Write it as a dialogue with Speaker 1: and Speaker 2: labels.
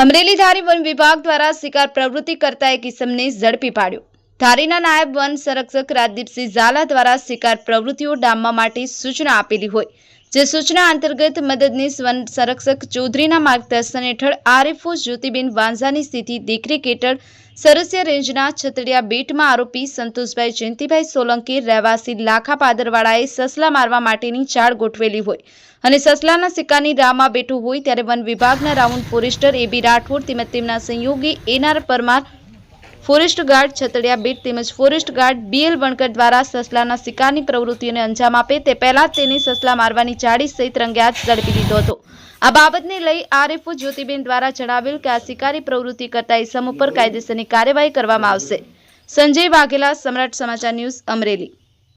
Speaker 1: Amreli Dhari one વિભાગ દ્વારા શિકાર પ્રવૃત્તિ કરતા એક ઇસમને ઝડપી પાડ્યો. ધારીના નાયબ વન સંરક્ષક રાજદીપસિંહ ઝાલા દ્વારા શિકાર પ્રવૃત્તિઓ ડામવા માટે સૂચના આપેલી હોય. જે સૂચના અંતર્ગત મદદનીશ વન સંરક્ષક ચૌધરીના માર્ગદર્શન હેઠળ આરએફઓ જ્યોતિબેન વાંઝાની સ્થિતિ દેખરેખ હેઠળ સરસિયા રેન્જના છતડિયા બેટમાં આરોપી સંતોષભાઈ જયંતિભાઈ સોલંકી રહેવાસી લાખા પાદરવાળાએ સસલા મારવા માટેની ચાળ ગોઠવેલી હોય અને સસલાના સિક્કાની રાહમાં બેઠું હોય ત્યારે વન વિભાગના round forester A B Rathod તેમજ તેમના સંયોગી NR Parmar forest guard Chhatadiya beat તેમજ ફોરેસ્ટ ગાર્ડ બીએલ વણકર દ્વારા સસલાના શિકારની પ્રવૃત્તિઓને અંજામ આપે તે પહેલા તેની સસલા મારવાની જાડી સહિત રંગ્યાત ઝડપી લીધો હતો. આ બાબતને લઈ આરએફઓ જ્યોતિબેન દ્વારા જણાવેલ કે આ શિકારી પ્રવૃત્તિ કરતા ઇસમ ઉપર કાયદેસરની કાર્યવાહી કરવામાં આવશે. સંજય વાઘેલા, સમ્રાટ સમાચાર ન્યૂઝ અમરેલી.